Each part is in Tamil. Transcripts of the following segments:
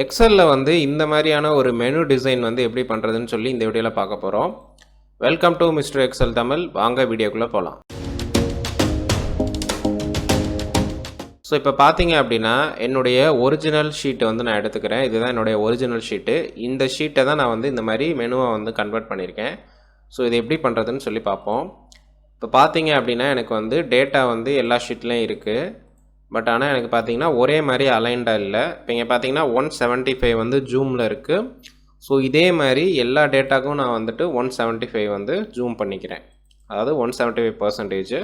எக்ஸலில் வந்து இந்த மாதிரியான ஒரு மெனு டிசைன் வந்து எப்படி பண்ணுறதுன்னு சொல்லி இந்த வீடியோவில் பார்க்க போகிறோம் welcome to mister Excel Tamil வாங்க வீடியோக்குள்ளே போகலாம் ஸோ இப்போ பார்த்தீங்க அப்படின்னா என்னுடைய ஒரிஜினல் ஷீட்டை வந்து நான் எடுத்துக்கிறேன். இதுதான் என்னுடைய ஒரிஜினல் ஷீட்டு இந்த ஷீட்டை தான் நான் வந்து இந்த மாதிரி மெனுவை வந்து கன்வெர்ட் பண்ணியிருக்கேன். ஸோ இது எப்படி பண்ணுறதுன்னு சொல்லி பார்ப்போம். இப்போ பார்த்தீங்க அப்படின்னா எனக்கு வந்து டேட்டா வந்து எல்லா ஷீட்லேயும் இருக்குது பட் ஆனால் எனக்கு பார்த்தீங்கன்னா ஒரே மாதிரி அலைன்டாக இல்லை. இப்போ இங்கே பார்த்தீங்கன்னா ஒன் செவன்ட்டி ஃபைவ் வந்து ஜூமில் இருக்குது ஸோ இதே மாதிரி எல்லா டேட்டாக்கும் நான் வந்துட்டு ஒன் செவன்ட்டி ஃபைவ் வந்து ஜூம் பண்ணிக்கிறேன். அதாவது one seventy five percentage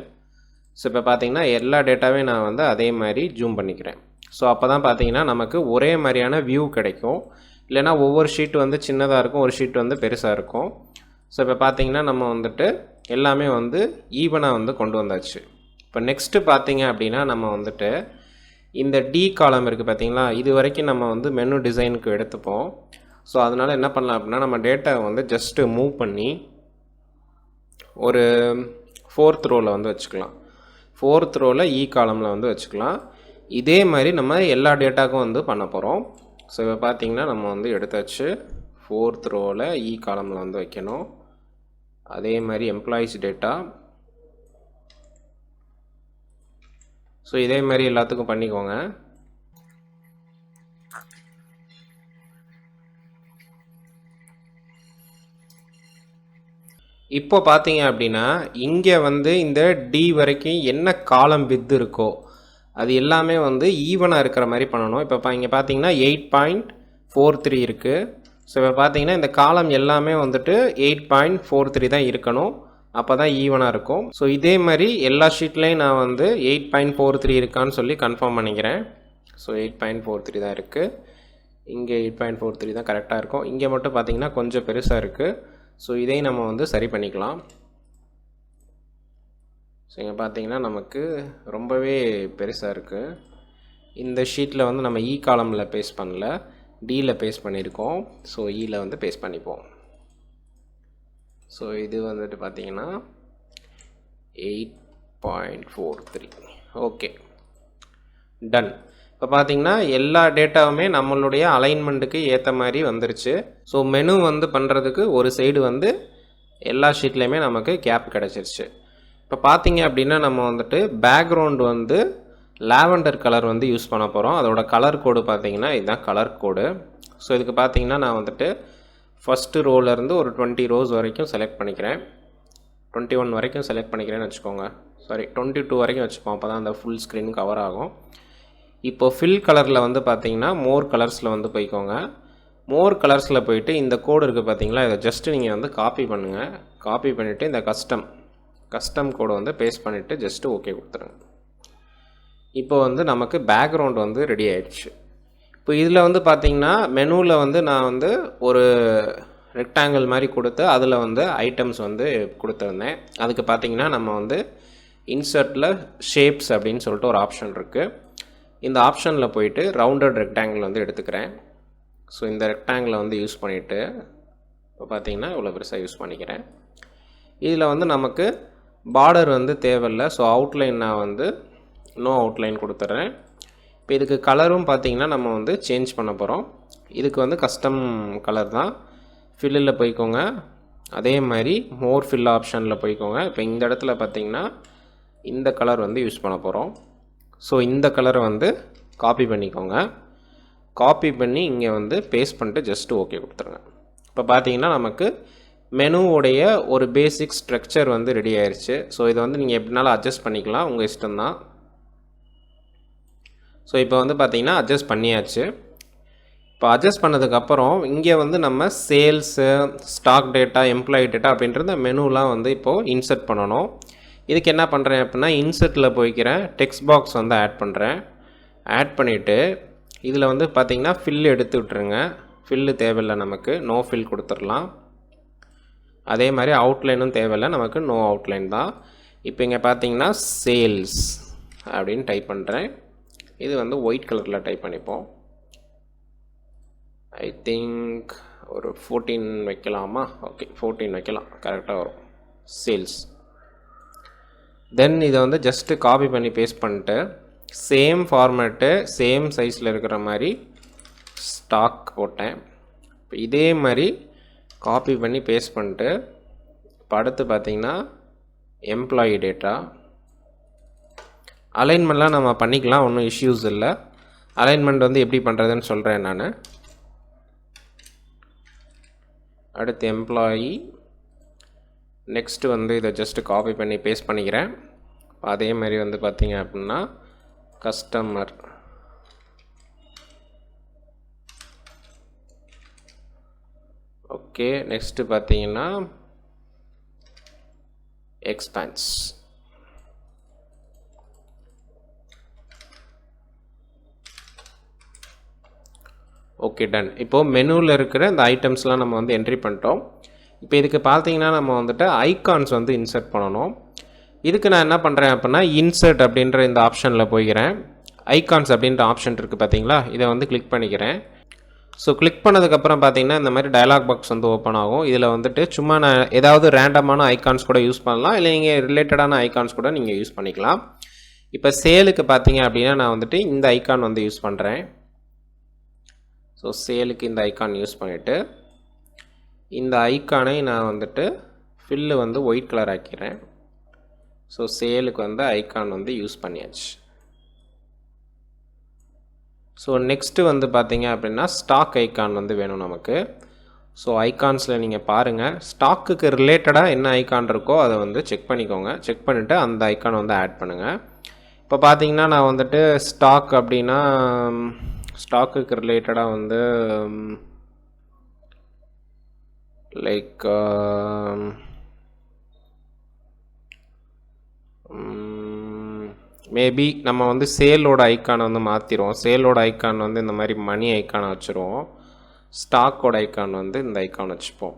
so இப்போ பார்த்தீங்கன்னா எல்லா டேட்டாவையும் நான் வந்து அதே மாதிரி ஜூம் பண்ணிக்கிறேன். ஸோ அப்போ தான் பார்த்தீங்கன்னா நமக்கு ஒரே மாதிரியான வியூ கிடைக்கும். இல்லைனா ஒவ்வொரு ஷீட் வந்து சின்னதாக இருக்கும் ஒரு ஷீட் வந்து பெருசாக இருக்கும். ஸோ இப்போ பார்த்தீங்கன்னா நம்ம வந்துட்டு எல்லாமே வந்து ஈவனாக வந்து கொண்டு வந்தாச்சு. இப்போ நெக்ஸ்ட்டு பார்த்தீங்க அப்படின்னா நம்ம வந்துட்டு இந்த டி காலம் இருக்குது பார்த்தீங்களா இது வரைக்கும் நம்ம வந்து மெனு டிசைனுக்கு எடுத்துப்போம். ஸோ அதனால் என்ன பண்ணலாம் அப்படின்னா நம்ம டேட்டாவை வந்து ஜஸ்ட்டு மூவ் பண்ணி ஒரு ஃபோர்த் ரோவில் வந்து வச்சுக்கலாம். ஃபோர்த் ரோவில் இ காலமில் வந்து வச்சுக்கலாம். இதே மாதிரி நம்ம எல்லா டேட்டாக்கும் வந்து பண்ண போகிறோம் ஸோ இப்போ பார்த்தீங்கன்னா நம்ம வந்து எடுத்தாச்சு. ஃபோர்த் ரோவில் இ காலமில் வந்து வைக்கணும். அதே மாதிரி எம்ப்ளாயீஸ் டேட்டா ஸோ இதே மாதிரி எல்லாத்துக்கும் பண்ணிக்கோங்க. இப்போ பார்த்தீங்க அப்படின்னா இங்கே வந்து இந்த டி வரைக்கும் என்ன காலம் பித்து இருக்கோ அது எல்லாமே வந்து ஈவனாக இருக்கிற மாதிரி பண்ணணும். இப்போ இங்கே பார்த்தீங்கன்னா எயிட் பாயிண்ட் ஃபோர் த்ரீ இருக்குது ஸோ இப்போ பார்த்தீங்கன்னா இந்த காலம் எல்லாமே வந்துட்டு எயிட் பாயிண்ட் ஃபோர் த்ரீ தான் இருக்கணும். அப்போ தான் ஈவனாக இருக்கும். ஸோ இதே மாதிரி எல்லா ஷீட்லேயும் நான் வந்து எயிட் பாயிண்ட் ஃபோர் த்ரீ இருக்கான்னு சொல்லி கன்ஃபார்ம் பண்ணிக்கிறேன். So eight point four three தான் இருக்குது இங்கே எயிட் பாயிண்ட் ஃபோர் த்ரீ தான் கரெக்டாக இருக்கும். இங்கே மட்டும் பார்த்தீங்கன்னா கொஞ்சம் பெருசாக இருக்குது ஸோ இதையும் நம்ம வந்து சரி பண்ணிக்கலாம். ஸோ இங்கே பார்த்தீங்கன்னா நமக்கு ரொம்பவே பெருசாக இருக்குது இந்த ஷீட்டில் வந்து நம்ம இ காலமில் பேஸ்ட் பண்ணல. டியில் பேஸ்ட் பண்ணியிருக்கோம். ஸோ இயில் e வந்து பேஸ்ட் பண்ணிப்போம். ஸோ இது வந்துட்டு பார்த்தீங்கன்னா eight point four three okay done இப்போ பார்த்தீங்கன்னா எல்லா டேட்டாவுமே நம்மளுடைய அலைன்மெண்ட்டுக்கு ஏற்ற மாதிரி வந்துருச்சு. ஸோ மெனு வந்து பண்ணுறதுக்கு ஒரு சைடு வந்து எல்லா ஷீட்லேயுமே நமக்கு கேப் கிடச்சிருச்சு. இப்போ பார்த்தீங்க அப்படின்னா நம்ம வந்துட்டு பேக்ரவுண்ட் வந்து லாவெண்டர் கலர் வந்து யூஸ் பண்ண போகிறோம் அதோட கலர் கோடு பார்த்தீங்கன்னா இதுதான் கலர் கோடு ஸோ இதுக்கு பார்த்தீங்கன்னா நான் வந்துட்டு ஃபஸ்ட்டு ரோலேருந்து ஒரு டுவெண்ட்டி ரோஸ் வரைக்கும் செலக்ட் பண்ணிக்கிறேன். டுவெண்ட்டி ஒன் வரைக்கும் செலக்ட் பண்ணிக்கிறேன்னு வச்சுக்கோங்க. சாரி டுவெண்ட்டி டூ வரைக்கும் வச்சுப்போம். அப்போ தான் அந்த ஃபுல் ஸ்க்ரீன் கவர் ஆகும். இப்போ ஃபில் கலரில் வந்து பார்த்தீங்கன்னா மோர் கலர்ஸில் வந்து போய்க்கோங்க. மோர் கலர்ஸில் போயிட்டு இந்த கோடு இருக்குது பார்த்தீங்களா இதை ஜஸ்ட்டு நீங்கள் வந்து காப்பி பண்ணுங்கள் காப்பி பண்ணிவிட்டு இந்த கஸ்டம் கஸ்டம் கோடை வந்து பேஸ்ட் பண்ணிவிட்டு ஜஸ்ட்டு ஓகே கொடுத்துருங்க. இப்போ வந்து நமக்கு பேக்ரவுண்ட் வந்து ரெடி ஆயிடுச்சு. இப்போ இதில் வந்து பார்த்தீங்கன்னா மெனுவில் வந்து நான் வந்து ஒரு ரெக்டாங்கிள் மாதிரி கொடுத்து அதில் வந்து ஐட்டம்ஸ் வந்து கொடுத்துருந்தேன். அதுக்கு பார்த்தீங்கன்னா நம்ம வந்து இன்சர்ட்டில் ஷேப்ஸ் அப்படின்னு சொல்லிட்டு ஒரு ஆப்ஷன் இருக்குது இந்த ஆப்ஷனில் போயிட்டு ரவுண்டட் ரெக்டாங்கிள் வந்து எடுத்துக்கிறேன். ஸோ இந்த ரெக்டாங்கிளை வந்து யூஸ் பண்ணிவிட்டு இப்போ பார்த்தீங்கன்னா இவ்வளோ பெருசாக யூஸ் பண்ணிக்கிறேன். இதில் வந்து நமக்கு பார்டர் வந்து தேவையில்லை. ஸோ அவுட்லைன் நான் வந்து நோ அவுட்லைன் கொடுத்துட்றேன் இப்போ இதுக்கு கலரும் பார்த்தீங்கன்னா நம்ம வந்து சேஞ்ச் பண்ண போகிறோம் இதுக்கு வந்து கஸ்டம் கலர் தான். ஃபில்லில் போய்க்கோங்க. அதே மாதிரி மோர் ஃபில் ஆப்ஷனில் போய்க்கோங்க. இப்போ இந்த இடத்துல பார்த்தீங்கன்னா இந்த கலர் வந்து யூஸ் பண்ண போகிறோம் ஸோ இந்த கலரை வந்து காப்பி பண்ணிக்கோங்க. காப்பி பண்ணி இங்கே வந்து பேஸ்ட் பண்ணிட்டு ஜஸ்ட்டு ஓகே கொடுத்துருங்க. இப்போ பார்த்தீங்கன்னா நமக்கு மெனுவோடைய ஒரு பேசிக் ஸ்ட்ரக்சர் வந்து ரெடி ஆயிடுச்சு ஸோ இதை வந்து நீங்கள் எப்படினாலும் அட்ஜஸ்ட் பண்ணிக்கலாம். உங்கள் இஷ்டம்தான். ஸோ இப்போ வந்து பார்த்திங்கன்னா அட்ஜஸ்ட் பண்ணியாச்சு. இப்போ அட்ஜஸ்ட் பண்ணதுக்கப்புறம் இங்கே வந்து நம்ம sales stock data employee data அப்படின்றத மெனுலாம் வந்து இப்போது இன்சர்ட் பண்ணணும். இதுக்கு என்ன பண்ணுறேன் அப்படின்னா இன்சர்ட்டில் போய்க்கிறேன். டெக்ஸ்ட் பாக்ஸ் வந்து ஆட் பண்ணுறேன் ஆட் பண்ணிவிட்டு இதில் வந்து பார்த்திங்கன்னா ஃபில் எடுத்து விட்ருங்க ஃபில்லு தேவையில்லை நமக்கு. நோ ஃபில் கொடுத்துடலாம். அதே மாதிரி அவுட்லைனும் தேவையில்லை. நமக்கு நோ அவுட்லைன் தான். இப்போ இங்கே பார்த்தீங்கன்னா சேல்ஸ் அப்படின்னு டைப் பண்ணுறேன் இது வந்து ஒயிட் கலரில் டைப் பண்ணிப்போம். ஐ திங்க் ஒரு ஃபோர்டீன் வைக்கலாமா? ஓகே ஃபோர்டீன் வைக்கலாம். கரெக்டாக வரும். சேல்ஸ் தென் இதை வந்து ஜஸ்ட்டு காப்பி பண்ணி பேஸ்ட் பண்ணிட்டு சேம் ஃபார்மேட்டு சேம் சைஸில் இருக்கிற மாதிரி ஸ்டாக் போட்டேன். இப்போ இதே மாதிரி காப்பி பண்ணி பேஸ்ட் பண்ணிட்டு இப்போ அடுத்து பார்த்தீங்கன்னா எம்ப்ளாயி டேட்டா அலைன்மெண்ட்லாம் நம்ம பண்ணிக்கலாம் ஒன்றும் இஷ்யூஸ் இல்லை. அலைன்மெண்ட் வந்து எப்படி பண்ணுறதுன்னு சொல்கிறேன் நான். அடுத்து எம்ப்ளாயி நெக்ஸ்ட்டு வந்து இதை ஜஸ்ட்டு காப்பி பண்ணி பேஸ்ட் பண்ணிக்கிறேன். அதே மாதிரி வந்து பார்த்திங்க அப்படின்னா கஸ்டமர் ஓகே நெக்ஸ்ட்டு பார்த்தீங்கன்னா எக்ஸ்பேன்ஸ் ஓகே டன் இப்போது மெனுவில் இருக்கிற இந்த ஐட்டம்ஸ்லாம் நம்ம வந்து என்ட்ரி பண்ணிட்டோம். இப்போ இதுக்கு பார்த்தீங்கன்னா நம்ம வந்துட்டு ஐகான்ஸ் வந்து இன்சர்ட் பண்ணணும். இதுக்கு நான் என்ன பண்ணுறேன் அப்படின்னா இன்சர்ட் அப்படின்ற இந்த ஆப்ஷனில் போய்க்கிறேன். ஐகான்ஸ் அப்படின்ற ஆப்ஷன் இருக்குது பார்த்தீங்களா இதை வந்து கிளிக் பண்ணிக்கிறேன். ஸோ கிளிக் பண்ணதுக்கப்புறம் பார்த்தீங்கன்னா இந்த மாதிரி டயலாக் பாக்ஸ் வந்து ஓப்பன் ஆகும். இதில் வந்துட்டு சும்மா நான் ஏதாவது ரேண்டமான ஐகான்ஸ் கூட யூஸ் பண்ணலாம். இல்லை நீங்கள் ரிலேட்டடான ஐகான்ஸ் கூட நீங்கள் யூஸ் பண்ணிக்கலாம். இப்போ சேலுக்கு பார்த்தீங்க அப்படின்னா நான் வந்துட்டு இந்த ஐக்கான் வந்து யூஸ் பண்ணுறேன் ஸோ சேலுக்கு இந்த ஐக்கான் யூஸ் பண்ணிவிட்டு இந்த ஐக்கானை நான் வந்துட்டு ஃபில்லு வந்து ஒயிட் கலர் ஆக்கிறேன் ஸோ சேலுக்கு வந்து ஐக்கான் வந்து யூஸ் பண்ணியாச்சு. ஸோ நெக்ஸ்ட்டு வந்து பார்த்தீங்க அப்படின்னா ஸ்டாக் ஐக்கான் வந்து வேணும் நமக்கு. ஸோ ஐக்கான்ஸில் நீங்கள் பாருங்கள் ஸ்டாக்குக்கு ரிலேட்டடாக என்ன ஐக்கான் இருக்கோ அதை வந்து செக் பண்ணிக்கோங்க. செக் பண்ணிவிட்டு அந்த ஐக்கான் வந்து ஆட் பண்ணுங்கள் இப்போ பார்த்தீங்கன்னா நான் வந்துட்டு ஸ்டாக் அப்படின்னா ஸ்டாக்குக்கு ரிலேட்டடாக வந்து um, like maybe um, um, நம்ம வந்து சேலோட ஐக்கானை வந்து மாற்றிடுவோம் சேலோட ஐக்கான் வந்து இந்த மாதிரி மணி ஐக்கானை வச்சுருவோம். ஸ்டாக்கோட ஐக்கான் வந்து இந்த ஐக்கான் வச்சுப்போம்.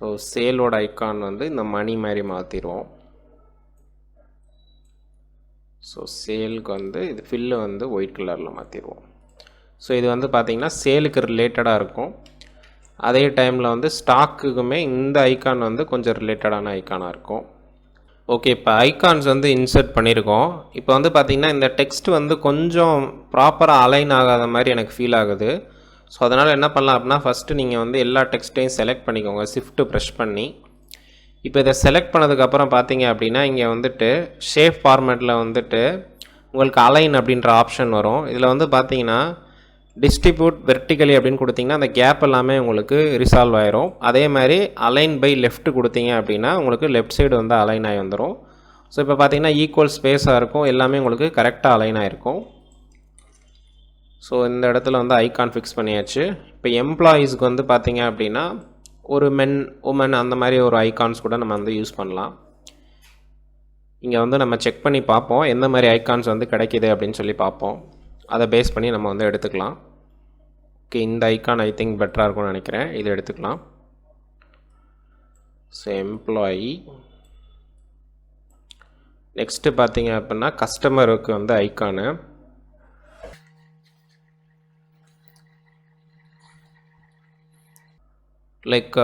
ஸோ சேலோட ஐக்கான் வந்து இந்த மணி மாதிரி மாற்றிடுவோம் ஸோ சேலுக்கு வந்து இது ஃபில்லு வந்து ஒயிட் கலரில் மாற்றிடுவோம் ஸோ இது வந்து பார்த்திங்கன்னா சேலுக்கு ரிலேட்டடாக இருக்கும். அதே டைமில் வந்து ஸ்டாக்குக்குமே இந்த ஐக்கான் வந்து கொஞ்சம் ரிலேட்டடான ஐக்கானாக இருக்கும். ஓகே இப்போ ஐக்கான்ஸ் வந்து இன்சர்ட் பண்ணியிருக்கோம் இப்போ வந்து பார்த்திங்கன்னா இந்த டெக்ஸ்ட் வந்து கொஞ்சம் ப்ராப்பராக அலைன் ஆகாத மாதிரி எனக்கு ஃபீல் ஆகுது. ஸோ அதனால் என்ன பண்ணலாம் அப்படின்னா ஃபஸ்ட்டு நீங்கள் வந்து எல்லா டெக்ஸ்ட்டையும் செலக்ட் பண்ணிக்கோங்க. ஷிஃப்ட்டு ப்ரெஷ் பண்ணி. இப்போ இதை செலக்ட் பண்ணதுக்கப்புறம் பார்த்தீங்க அப்படின்னா இங்கே வந்துட்டு ஷேப் ஃபார்மேட்டில் வந்துட்டு உங்களுக்கு அலைன் அப்படின்ற ஆப்ஷன் வரும். இதில் வந்து பார்த்தீங்கன்னா டிஸ்ட்ரிபியூட் வெர்டிகலி அப்படின்னு கொடுத்தீங்கன்னா அந்த கேப் எல்லாமே உங்களுக்கு ரிசால்வ் ஆயிரும். அதே மாதிரி அலைன் பை லெஃப்ட் கொடுத்தீங்க அப்படின்னா உங்களுக்கு லெஃப்ட் சைடு வந்து அலைன் ஆகி வந்துடும் ஸோ இப்போ பார்த்தீங்கன்னா ஈக்குவல் ஸ்பேஸாக இருக்கும். எல்லாமே உங்களுக்கு கரெக்டாக அலைன் ஆகிருக்கும் ஸோ இந்த இடத்துல வந்து ஐகான் ஃபிக்ஸ் பண்ணியாச்சு. இப்போ எம்ப்ளாயீஸ்க்கு வந்து பார்த்தீங்க அப்படின்னா ஒரு மென் உமன் அந்த மாதிரி ஒரு ஐகான்ஸ் கூட நம்ம வந்து யூஸ் பண்ணலாம். இங்கே வந்து நம்ம செக் பண்ணி பார்ப்போம். எந்த மாதிரி ஐகான்ஸ் வந்து கிடைக்கிது அப்படின்னு சொல்லி பார்ப்போம். அதை பேஸ் பண்ணி நம்ம வந்து எடுத்துக்கலாம். ஓகே இந்த ஐக்கான் ஐ திங்க் பெட்டராக இருக்கும்னு நினைக்கிறேன். இது எடுத்துக்கலாம். ஸோ எம்ப்ளாயி நெக்ஸ்ட்டு பார்த்தீங்க அப்படின்னா கஸ்டமருக்கு வந்து ஐக்கானு லைக்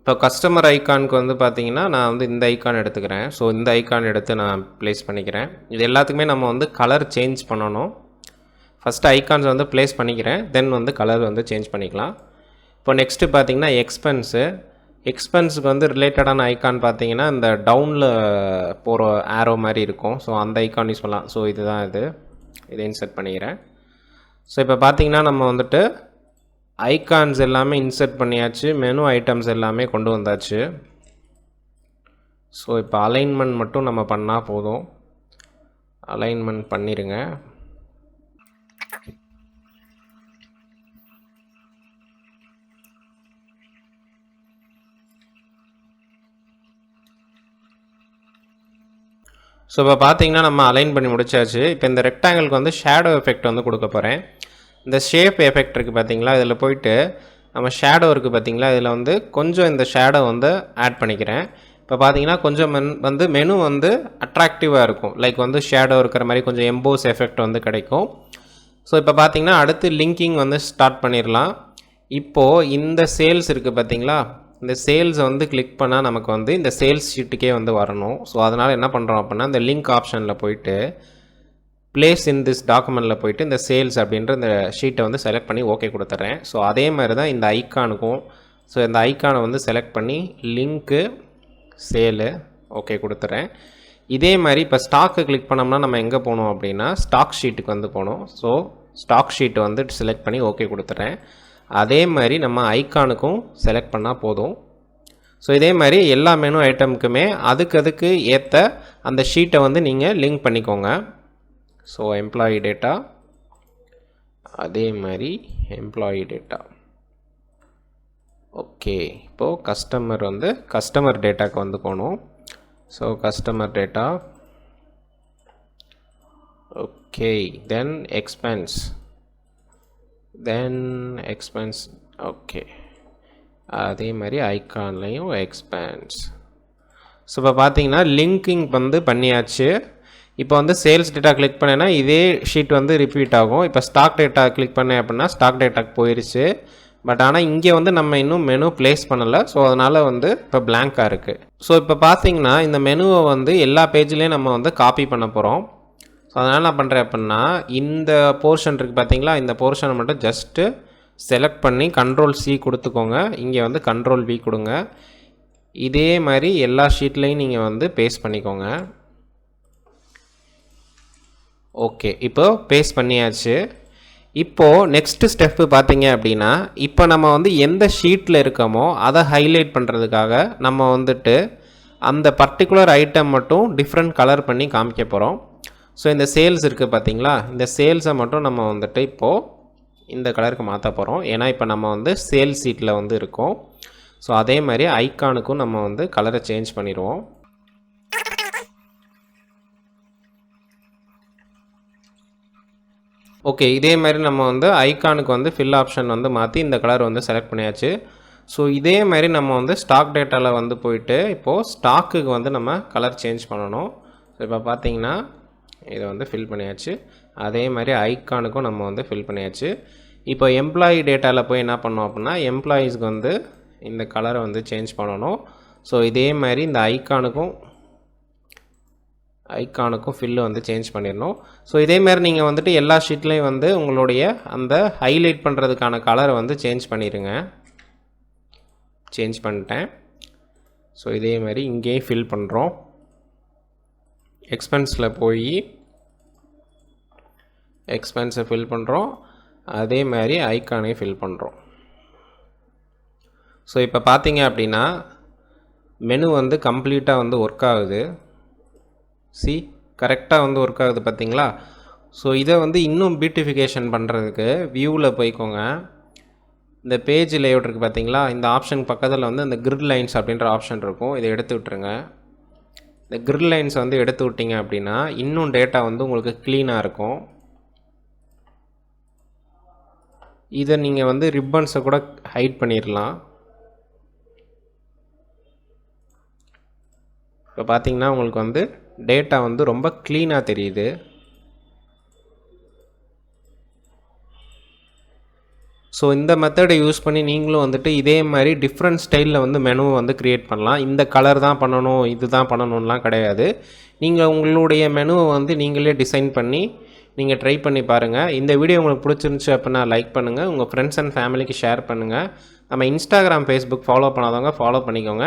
இப்போ கஸ்டமர் ஐக்கானுக்கு வந்து பார்த்தீங்கன்னா நான் வந்து இந்த ஐக்கான் எடுத்துக்கிறேன். ஸோ இந்த ஐக்கான் எடுத்து நான் ப்ளேஸ் பண்ணிக்கிறேன். இது எல்லாத்துக்குமே நம்ம வந்து கலர் சேஞ்ச் பண்ணணும். ஃபஸ்ட்டு ஐக்கான்ஸ் வந்து ப்ளேஸ் பண்ணிக்கிறேன். தென் வந்து கலர் வந்து சேஞ்ச் பண்ணிக்கலாம். இப்போ நெக்ஸ்ட்டு பார்த்தீங்கன்னா எக்ஸ்பென்ஸு எக்ஸ்பென்ஸுக்கு வந்து ரிலேட்டடான ஐக்கான் பார்த்தீங்கன்னா இந்த டவுனில் போகிற ஆரோ மாதிரி இருக்கும். ஸோ அந்த ஐக்கான் யூஸ் பண்ணலாம். ஸோ இதுதான் இது. இதை இன்சர்ட் பண்ணிக்கிறேன். ஸோ இப்போ பார்த்தீங்கன்னா நம்ம வந்துட்டு ஐகான்ஸ் எல்லாமே இன்சர்ட் பண்ணியாச்சு மெனு ஐட்டம்ஸ் எல்லாமே கொண்டு வந்தாச்சு. ஸோ இப்போ அலைன்மெண்ட் மட்டும் நம்ம பண்ணால் போதும். அலைன்மெண்ட் பண்ணிடுங்க ஸோ இப்போ பார்த்தீங்கன்னா நம்ம அலைன் பண்ணி முடிச்சாச்சு. இப்போ இந்த ரெக்டாங்கிளுக்கு வந்து ஷேடோ எஃபெக்ட் வந்து கொடுக்க போகிறேன் இந்த ஷேப் எஃபெக்ட் இருக்குது பார்த்தீங்களா இதில் போயிட்டு நம்ம ஷேடோ இருக்குது பார்த்தீங்களா இதில் வந்து கொஞ்சம் இந்த ஷேடோ வந்து ஆட் பண்ணிக்கிறேன். இப்போ பார்த்தீங்கன்னா கொஞ்சம் மென் வந்து மெனு வந்து அட்ராக்டிவாக இருக்கும். லைக் வந்து ஷேடோ இருக்கிற மாதிரி கொஞ்சம் எம்போஸ் எஃபெக்ட் வந்து கிடைக்கும். ஸோ இப்போ பார்த்தீங்கன்னா அடுத்து லிங்கிங் வந்து ஸ்டார்ட் பண்ணிடலாம் இப்போது இந்த சேல்ஸ் இருக்குது பார்த்தீங்களா இந்த சேல்ஸை வந்து கிளிக் பண்ணால் நமக்கு வந்து இந்த சேல்ஸ் ஷீட்டுக்கே வந்து வரணும். ஸோ அதனால் என்ன பண்ணுறோம் அப்படின்னா இந்த லிங்க் ஆப்ஷனில் போயிட்டு பிளேஸ் இன் திஸ் டாக்குமெண்ட்டில் போயிட்டு இந்த சேல்ஸ் அப்படின்ற இந்த ஷீட்டை வந்து செலக்ட் பண்ணி ஓகே கொடுத்துட்றேன். ஸோ அதே மாதிரி தான் இந்த ஐக்கானுக்கும் ஸோ இந்த ஐக்கானை வந்து செலக்ட் பண்ணி லிங்க்கு சேலு ஓகே கொடுத்துட்றேன். இதே மாதிரி இப்போ ஸ்டாக்கு கிளிக் பண்ணோம்னா நம்ம எங்கே போகணும் அப்படின்னா ஸ்டாக் ஷீட்டுக்கு வந்து போகணும். ஸோ ஸ்டாக் ஷீட்டு வந்து செலக்ட் பண்ணி ஓகே கொடுத்துட்றேன். அதே மாதிரி நம்ம ஐக்கானுக்கும் செலக்ட் பண்ணால் போதும். ஸோ இதே மாதிரி எல்லா மெனு ஐட்டமுக்குமே அதுக்கு அதுக்கு ஏற்ற அந்த ஷீட்டை வந்து நீங்கள் லிங்க் பண்ணிக்கோங்க. ஸோ எம்ப்ளாயி டேட்டா அதே மாதிரி எம்ப்ளாயி டேட்டா ஓகே இப்போது கஸ்டமர் வந்து கஸ்டமர் டேட்டாக்கு வந்து போகணும். So customer data okay then expense then expense okay அதே மாதிரி ஐக்கான்லேயும் எக்ஸ்பென்ஸ் ஸோ இப்போ பார்த்தீங்கன்னா லிங்கிங் வந்து பண்ணியாச்சு. இப்போ வந்து சேல்ஸ் டேட்டா கிளிக் பண்ணேன்னா இதே ஷீட் வந்து ரிப்பீட் ஆகும். இப்போ ஸ்டாக் டேட்டா கிளிக் பண்ணேன் அப்படின்னா ஸ்டாக் டேட்டாக்கு போயிடுச்சு பட் ஆனால் இங்கே வந்து நம்ம இன்னும் மெனு ப்ளேஸ் பண்ணலை. ஸோ அதனால் வந்து இப்போ பிளாங்காக இருக்குது ஸோ இப்போ பார்த்தீங்கன்னா இந்த மெனுவை வந்து எல்லா பேஜ்லேயும் நம்ம வந்து காப்பி பண்ண போகிறோம் ஸோ அதனால் நான் பண்ணுறேன் அப்படின்னா இந்த போர்ஷன் இருக்குது பார்த்தீங்களா? இந்த போர்ஷனை மட்டும் ஜஸ்ட்டு செலக்ட் பண்ணி கண்ட்ரோல் சி கொடுத்துக்கோங்க. இங்கே வந்து கண்ட்ரோல் வி கொடுங்க. இதே மாதிரி எல்லா ஷீட்லேயும் நீங்கள் வந்து பேஸ்ட் பண்ணிக்கோங்க. ஓகே இப்போ பேஸ்ட் பண்ணியாச்சு. இப்போது நெக்ஸ்ட்டு ஸ்டெப்பு பார்த்தீங்க அப்படின்னா இப்போ நம்ம வந்து எந்த ஷீட்டில் இருக்கோமோ அதை ஹைலைட் பண்ணுறதுக்காக நம்ம வந்துட்டு அந்த பர்டிகுலர் ஐட்டம் மட்டும் டிஃப்ரெண்ட் கலர் பண்ணி காமிக்க போகிறோம் ஸோ இந்த சேல்ஸ் இருக்குது பார்த்தீங்களா? இந்த சேல்ஸை மட்டும் நம்ம வந்துட்டு இப்போது இந்த கலருக்கு மாற்ற போகிறோம் ஏன்னா இப்போ நம்ம வந்து சேல்ஸ் சீட்டில் வந்து இருக்கோம். ஸோ அதே மாதிரி ஐக்கானுக்கும் நம்ம வந்து கலரை சேஞ்ச் பண்ணிடுவோம். ஓகே இதே மாதிரி நம்ம வந்து ஐக்கானுக்கு வந்து ஃபில் ஆப்ஷன் வந்து மாற்றி இந்த கலர் வந்து செலக்ட் பண்ணியாச்சு. ஸோ இதே மாதிரி நம்ம வந்து ஸ்டாக் டேட்டாவில் வந்து போயிட்டு இப்போது ஸ்டாக்குக்கு வந்து நம்ம கலர் சேஞ்ச் பண்ணணும். ஸோ இப்போ பார்த்தீங்கன்னா இதை வந்து ஃபில் பண்ணியாச்சு. அதே மாதிரி ஐக்கானுக்கும் நம்ம வந்து ஃபில் பண்ணியாச்சு. இப்போ எம்ப்ளாயி டேட்டாவில் போய் என்ன பண்ணோம் அப்படின்னா எம்ப்ளாயீஸ்க்கு வந்து இந்த கலரை வந்து சேஞ்ச் பண்ணணும். ஸோ இதே மாதிரி இந்த ஐக்கானுக்கும் ஐக்கானுக்கும் ஃபில்லு வந்து சேஞ்ச் பண்ணிடணும். ஸோ இதேமாரி நீங்கள் வந்துட்டு எல்லா ஷீட்லேயும் வந்து உங்களுடைய அந்த ஹைலைட் பண்ணுறதுக்கான கலரை வந்து சேஞ்ச் பண்ணிடுங்க. சேஞ்ச் பண்ணிட்டேன். ஸோ இதே மாதிரி இங்கேயும் ஃபில் பண்ணுறோம் எக்ஸ்பென்ஸில் போய் எக்ஸ்பென்ஸை ஃபில் பண்ணுறோம் அதே மாதிரி ஐக்கானையும் ஃபில் பண்ணுறோம் ஸோ இப்போ பார்த்தீங்க அப்படின்னா மெனு வந்து கம்ப்ளீட்டாக வந்து ஒர்க் ஆகுது. சி கரெக்டாக வந்து ஒர்க் ஆகுது பார்த்தீங்களா ஸோ இதை வந்து இன்னும் பியூட்டிஃபிகேஷன் பண்ணுறதுக்கு வியூவில் போய்க்கோங்க. இந்த பேஜ் லேஅவுட் இருக்குது பார்த்தீங்களா இந்த ஆப்ஷன் பக்கத்தில் வந்து இந்த கிரிட் லைன்ஸ் அப்படின்ற ஆப்ஷன் இருக்கும். இதை எடுத்து விட்டுருங்க. இந்த கிரிட் லைன்ஸ் வந்து எடுத்து விட்டீங்க அப்படின்னா இன்னும் டேட்டா வந்து உங்களுக்கு க்ளீனாக இருக்கும். இதை நீங்கள் வந்து ரிப்பன்ஸை கூட ஹைட் பண்ணிடலாம் இப்போ பார்த்தீங்கன்னா உங்களுக்கு வந்து டேட்டா வந்து ரொம்ப க்ளீனாக தெரியுது. ஸோ இந்த மெத்தடை யூஸ் பண்ணி நீங்களும் வந்துட்டு இதே மாதிரி டிஃப்ரெண்ட் ஸ்டைலில் வந்து மெனுவை வந்து க்ரியேட் பண்ணலாம். இந்த கலர் தான் பண்ணணும் இது தான் பண்ணணும்லாம் கிடையாது. நீங்கள் உங்களுடைய மெனுவை வந்து நீங்களே டிசைன் பண்ணி நீங்கள் ட்ரை பண்ணி பாருங்கள் இந்த வீடியோ உங்களுக்கு பிடிச்சிருந்துச்சு அப்படின்னா லைக் பண்ணுங்கள் உங்கள் ஃப்ரெண்ட்ஸ் அண்ட் ஃபேமிலிக்கு ஷேர் பண்ணுங்கள் நம்ம இன்ஸ்டாகிராம் ஃபேஸ்புக் ஃபாலோ பண்ணாதவங்க ஃபாலோ பண்ணிக்கோங்க.